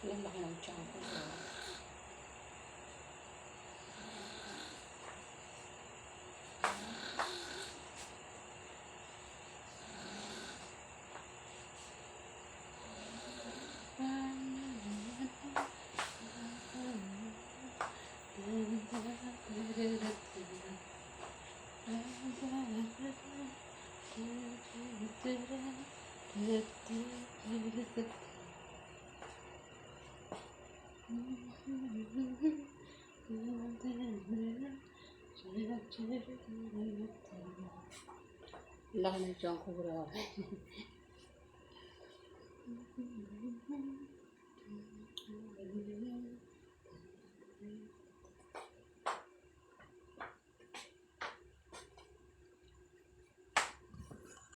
Ang laki ng tiyan ko. So. Laki ng tiyan ko, grabe.